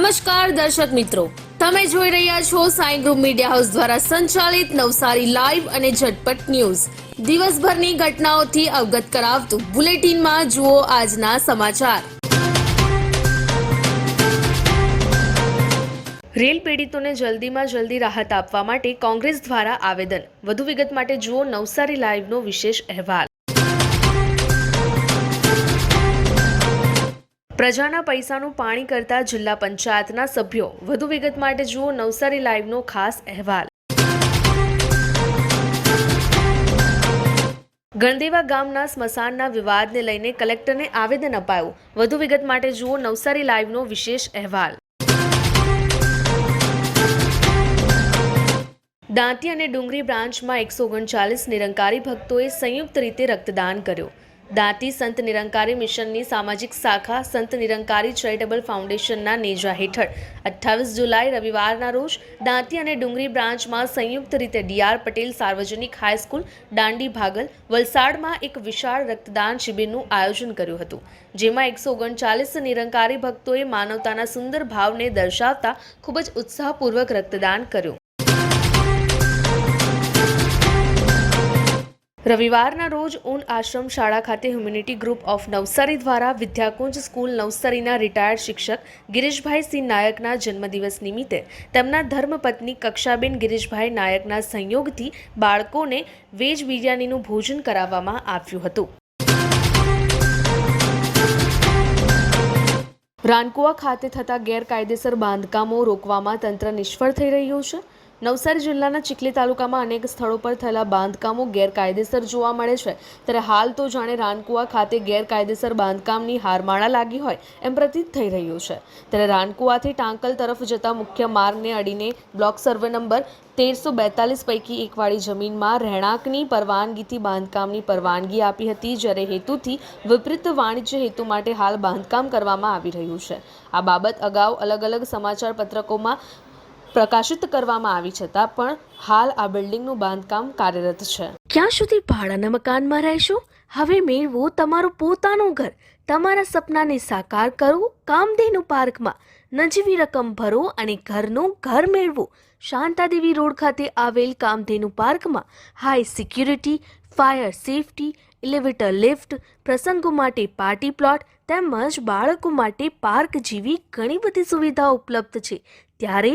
નમસ્કાર દર્શક મિત્રો. તમે જોઈ રહ્યા છો સાઈ ગ્રુપ મીડિયા હાઉસ દ્વારા સંચાલિત નવસારી લાઈવ અને ઝટપટ ન્યૂઝ. દિવસભરની ઘટનાઓથી અવગત કરાવતું બુલેટિનમાં જુઓ આજના સમાચાર. રેલ પીડિતોને જલ્દીમાં જલ્દી રાહત આપવા માટે કોંગ્રેસ દ્વારા આવેદન. વધુ વિગત માટે જુઓ નવસારી લાઈવનો વિશેષ અહેવાલ. પ્રજાના પૈસાનું પાણી કરતા જિલ્લા પંચાયતના સભ્યો વધુ વિગત માટે જુઓ નવસારી લાઈવનો ખાસ અહેવાલ. ગણદેવા ગામના સ્મશાનના વિવાદને લઈને કલેક્ટરને આવેદન અપાયું. વધુ વિગત માટે જુઓ નવસારી લાઈવનો વિશેષ અહેવાલ. દાંતી અને ડુંગરી બ્રાન્ચમાં એકસો ઓગણચાલીસ નિરંકારી ભક્તોએ સંયુક્ત રીતે રક્તદાન કર્યું. દાંતી સંત નિરંકારી મિશનની સામાજિક શાખા સંત નિરંકારી ચેરિટેબલ ફાઉન્ડેશનના નેજા હેઠળ. અઠ્ઠાવીસ જુલાઈ રવિવારના રોજ દાંતી અને ડુંગરી બ્રાન્ચમાં સંયુક્ત રીતે ડીઆર પટેલ સાર્વજનિક હાઈસ્કૂલ દાંડી ભાગલ વલસાડમાં એક વિશાળ રક્તદાન શિબિરનું આયોજન કર્યું હતું. જેમાં એકસો ઓગણચાલીસ નિરંકારી ભક્તોએ માનવતાના સુંદર ભાવને દર્શાવતા ખૂબ જ ઉત્સાહપૂર્વક રક્તદાન કર્યું. રવિવારના રોજ ઊન આશ્રમ શાળા ખાતે હ્યુમિનિટી ગ્રુપ ઓફ નવસારી દ્વારા વિદ્યાકુંજ સ્કૂલ નવસારીના રિટાયર્ડ શિક્ષક ગિરીશભાઈ સિંહ નાયકના જન્મદિવસ નિમિત્તે તેમના ધર્મપત્ની કક્ષાબેન ગિરીશભાઈ નાયકના સંયોગથી બાળકોને વેજ બિરયાનીનું ભોજન કરાવવામાં આવ્યું હતું. રાનકુવા ખાતે થતા ગેરકાયદેસર બાંધકામો રોકવામાં તંત્ર નિષ્ફળ થઈ રહ્યું છે. નવસારી જિલ્લાના ચીખલી તાલુકામાં અનેક સ્થળો પર થયેલા બાંધકામો ગેરકાયદેસર જોવા મળે છે. ત્યારે હાલ તો જાણે રાનકુવા ખાતે ગેરકાયદેસર બાંધકામની હારમાળા લાગી હોય એમ પ્રતીત થઈ રહ્યું છે. ત્યારે રાનકુવાથી ટાંકલ તરફ જતા મુખ્ય માર્ગને અડીને બ્લોક સર્વે નંબર તેરસો બેતાલીસ પૈકી એકવાળી જમીનમાં રહેણાંકની પરવાનગીથી બાંધકામની પરવાનગી આપી હતી, જ્યારે હેતુથી વિપરીત વાણિજ્ય હેતુ માટે હાલ બાંધકામ કરવામાં આવી રહ્યું છે. આ બાબત અગાઉ અલગ અલગ સમાચાર પત્રકોમાં પ્રકાશિત કરવામાં આવી છતાં પણ હાલ આ બિલ્ડિંગનું બાંધકામ કાર્યરત છે. ક્યાં સુધી ભાડાના મકાનમાં રહેશો? હવે મેળવો તમારું પોતાનું ઘર. તમારા સપનાને સાકાર કરો. કામધેનુ પાર્કમાં નજીવી રકમ ભરો અને ઘરનું ઘર મેળવો. શાંતાદેવી રોડ ખાતે આવેલ કામધેનુ પાર્કમાં high security, fire safety elevator lift, પ્રસંગો માટે પાર્ટી પ્લોટ તેમજ બાળકો માટે પાર્ક જેવી ઘણી બધી સુવિધાઓ ઉપલબ્ધ છે. ત્યારે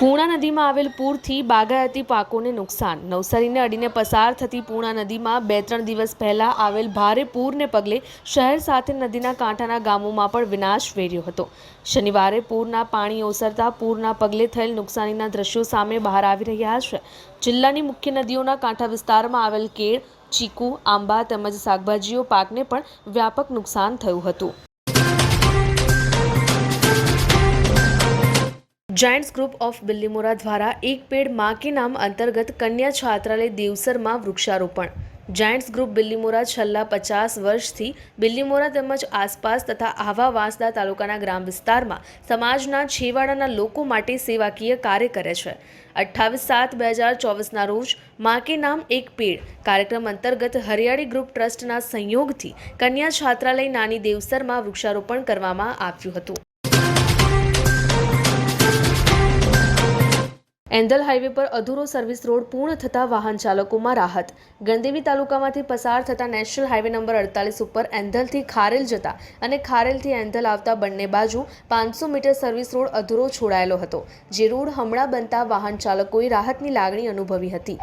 Purna નદીમાં આવેલ પૂરથી બાગાયતી પાકોને નુકસાન. નવસારીને અડીને પસાર થતી પૂર્ણા નદીમાં બે ત્રણ દિવસ પહેલાં આવેલ ભારે પૂરને પગલે શહેર સાથે નદીના કાંઠાના ગામોમાં પણ વિનાશ વેર્યો હતો. શનિવારે પૂરના પાણી ઓસરતા પૂરના પગલે થયેલ નુકસાનીના દ્રશ્યો સામે બહાર આવી રહ્યા છે. જિલ્લાની મુખ્ય નદીઓના કાંઠા વિસ્તારમાં આવેલ કેળ, ચીકુ, આંબા તેમજ શાકભાજીઓ પાકને પણ વ્યાપક નુકસાન થયું હતું. જાયન્ટ્સ ગ્રુપ ઓફ બિલ્લીમોરા દ્વારા એક પેડ મા કે નામ અંતર્ગત કન્યા છાત્રાલય દેવસરમાં વૃક્ષારોપણ. જાયન્ટ્સ ગ્રુપ બિલ્લીમોરા છેલ્લા પચાસ વર્ષથી બિલ્લીમોરા તેમજ આસપાસ તથા આહવા વાંસદા તાલુકાના ગ્રામ વિસ્તારમાં સમાજના છેવાડાના લોકો માટે સેવાકીય કાર્ય કરે છે. અઠ્ઠાવીસ સાત બે હજાર ચોવીસના રોજ મા કે નામ એક પેડ કાર્યક્રમ અંતર્ગત હરિયાળી ગ્રુપ ટ્રસ્ટના સંયોગથી કન્યા છાત્રાલય નાની દેવસરમાં વૃક્ષારોપણ કરવામાં આવ્યું હતું. એન્દલ હાઈવે પર અધૂરો સર્વિસ રોડ પૂર્ણ થતા વાહન ચાલકોમાં રાહત. ગણદેવી તાલુકામાંથી પસાર થતા નેશનલ હાઈવે નંબર અડતાલીસ ઉપર એન્ધલથી ખારેલ જતા અને ખારેલથી એન્ધલ આવતા બંને બાજુ પાંચસો મીટર સર્વિસ રોડ અધૂરો છોડાયેલો હતો, જે રોડ હમણાં બનતા વાહન ચાલકોએ રાહતની લાગણી અનુભવી હતી.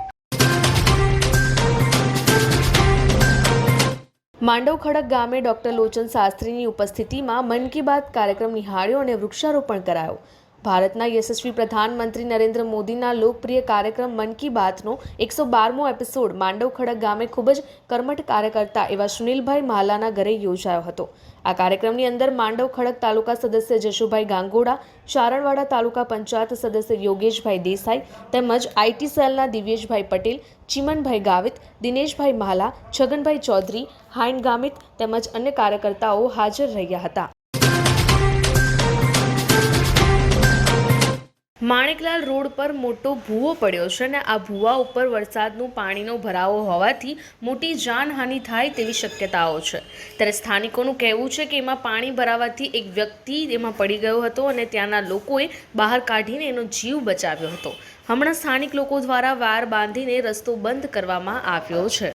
માંડવ ખડક ગામે ડોક્ટર લોચન શાસ્ત્રીની ઉપસ્થિતિમાં મન કી બાત કાર્યક્રમ નિહાળ્યો અને વૃક્ષારોપણ કરાયો. ભારતના યશસ્વી પ્રધાનમંત્રી નરેન્દ્ર મોદીના લોકપ્રિય કાર્યક્રમ મન કી બાતનો એકસો બારમો એપિસોડ માંડવ ખડક ગામે ખૂબ જ કર્મઠ કાર્યકર્તા એવા સુનિલભાઈ માલાના ઘરે યોજાયો હતો. આ કાર્યક્રમની અંદર માંડવ ખડક તાલુકા સદસ્ય જશુભાઈ ગાંગોડા ચારણવાડા તાલુકા પંચાયત સદસ્ય યોગેશભાઈ દેસાઈ તેમજ આઈટી સેલના દિવ્યેશભાઈ પટેલ, ચિમનભાઈ ગાવિત, દિનેશભાઈ માલા, છગનભાઈ ચૌધરી, હાઈન ગામિત તેમજ અન્ય કાર્યકર્તાઓ હાજર રહ્યા હતા. માણેકલાલ રોડ પર મોટો ભૂવો પડ્યો છે અને આ ભૂવા ઉપર વરસાદનું પાણીનો ભરાવો હોવાથી મોટી જાનહાનિ થાય તેવી શક્યતાઓ છે. ત્યારે સ્થાનિકોનું કહેવું છે કે એમાં પાણી ભરાવાથી એક વ્યક્તિ એમાં પડી ગયો હતો અને ત્યાંના લોકોએ બહાર કાઢીને એનો જીવ બચાવ્યો હતો. હમણાં સ્થાનિક લોકો દ્વારા વાર બાંધીને રસ્તો બંધ કરવામાં આવ્યો છે.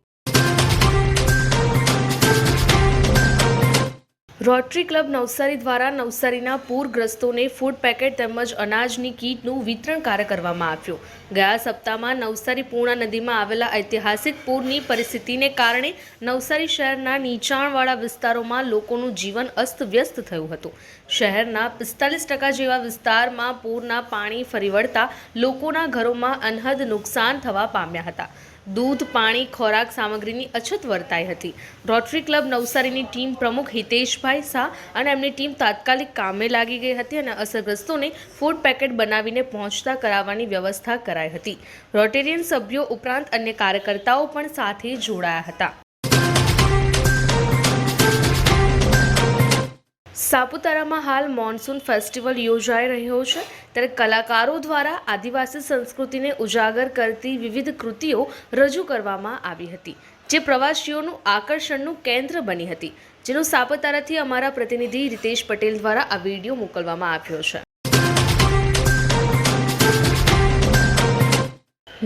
Rotary club Navsari દ્વારા નવસારીના પૂરગ્રસ્તોને ફૂડ પેકેટ તેમજ અનાજની કીટનું વિતરણ કાર્ય કરવામાં આવ્યું. ગયા સપ્તાહમાં નવસારી પૂર્ણા નદીમાં આવેલા ઐતિહાસિક પૂરની પરિસ્થિતિને કારણે નવસારી શહેરના નીચાણવાળા વિસ્તારોમાં લોકોનું જીવન અસ્તવ્યસ્ત થયું હતું. શહેરના પિસ્તાલીસ ટકા જેવા વિસ્તારમાં પૂરના પાણી ફરી વળતા લોકોના ઘરોમાં અનહદ નુકસાન થવા પામ્યા હતા. દૂધ, પાણી, ખોરાક સામગ્રીની અછત વર્તાઈ હતી. રોટરી ક્લબ નવસારીની ટીમ પ્રમુખ હિતેશભાઈ શાહ અને એમની ટીમ તાત્કાલિક કામે લાગી ગઈ હતી અને અસરગ્રસ્તોને ફૂડ પેકેટ બનાવીને પહોંચતા કરાવવાની વ્યવસ્થા કરાઈ હતી. રોટેરિયન સભ્યો ઉપરાંત અન્ય કાર્યકર્તાઓ પણ સાથે જોડાયા હતા. સાપુતારામાં હાલ મોન્સૂન ફેસ્ટિવલ યોજાઈ રહ્યો છે, ત્યારે કલાકારો દ્વારા આદિવાસી સંસ્કૃતિને ઉજાગર કરતી વિવિધ કૃતિઓ રજૂ કરવામાં આવી હતી, જે પ્રવાસીઓનું આકર્ષણનું કેન્દ્ર બની હતી, જેનો સાપુતારાથી અમારા પ્રતિનિધિ રીતેશ પટેલ દ્વારા આ વીડિયો મોકલવામાં આવ્યો છે.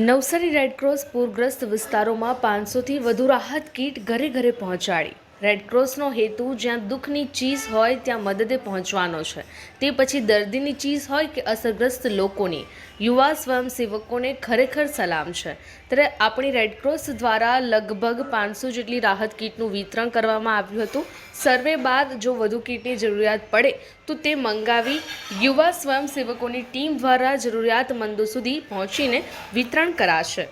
નવસારી રેડક્રોસ પૂરગ્રસ્ત વિસ્તારોમાં પાંચસોથી વધુ રાહત કીટ ઘરે ઘરે પહોંચાડી. રેડક્રોસનો હેતુ જ્યાં દુઃખની ચીજ હોય ત્યાં મદદે પહોંચવાનો છે. તે પછી દર્દીની ચીજ હોય કે અસરગ્રસ્ત લોકોની. યુવા સ્વયંસેવકોને ખરેખર સલામ છે. ત્યારે આપણી રેડક્રોસ દ્વારા લગભગ પાંચસો જેટલી રાહત કીટનું વિતરણ કરવામાં આવ્યું હતું. સર્વે બાદ જો વધુ કીટની જરૂરિયાત પડે, તો તે મંગાવી યુવા સ્વયંસેવકોની ટીમ દ્વારા જરૂરિયાતમંદો સુધી પહોંચીને વિતરણ કરાશે.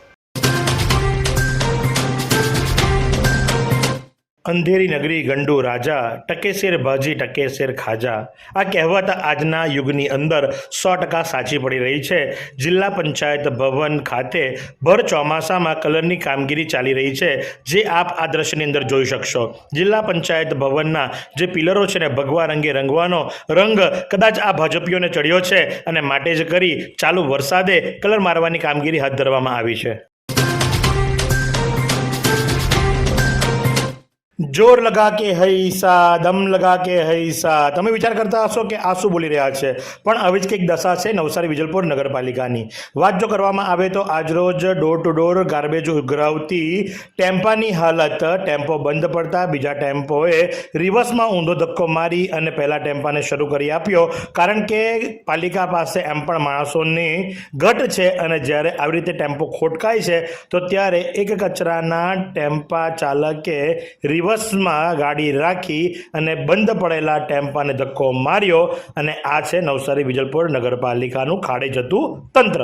અંધેરી નગરી ગંડુ રાજા, ટકેશેર ભાજી, ટકેશેર ખાજા. આ કહેવત આજના યુગની અંદર સો ટકા સાચી પડી રહી છે. જિલ્લા પંચાયત ભવન ખાતે ભર ચોમાસામાં કલરની કામગીરી ચાલી રહી છે. જે આપ આ દ્રશ્યની અંદર જોઈ શકશો. જિલ્લા પંચાયત ભવનના જે પિલરો છે ને ભગવા રંગે રંગવાનો રંગ કદાચ આ ભાજપીઓને ચડ્યો છે અને માટે જ કરી ચાલુ વરસાદે કલર મારવાની કામગીરી હાથ ધરવામાં આવી છે. જોર લગા કે હૈસા, દમ લગા કે હૈસા. તમે વિચાર કરતા હશો કે આ બોલી રહ્યા છે. પણ આવી જ કંઈક દશા છે નવસારી વિજલપુર નગરપાલિકાની. વાત જો કરવામાં આવે તો આજરોજ ડોર ટુ ડોર ગાર્બેજ ઉઘરાવતી ટેમ્પાની હાલત, ટેમ્પો બંધ પડતા બીજા ટેમ્પોએ રિવર્સમાં ઊંધો ધક્કો મારી અને પહેલા ટેમ્પાને શરૂ કરી આપ્યો. કારણ કે પાલિકા પાસે એમ પણ માણસોની ઘટ છે અને જ્યારે આવી રીતે ટેમ્પો ખોટકાય છે, તો ત્યારે એક કચરાના ટેમ્પા ચાલકે રિવર્સમાં ગાડી રાખી અને બંધ પડેલા ટેમ્પાને ધક્કો માર્યો અને આ છે નવસારી વિજલપુર નગરપાલિકાનું ખાડે જતું તંત્ર.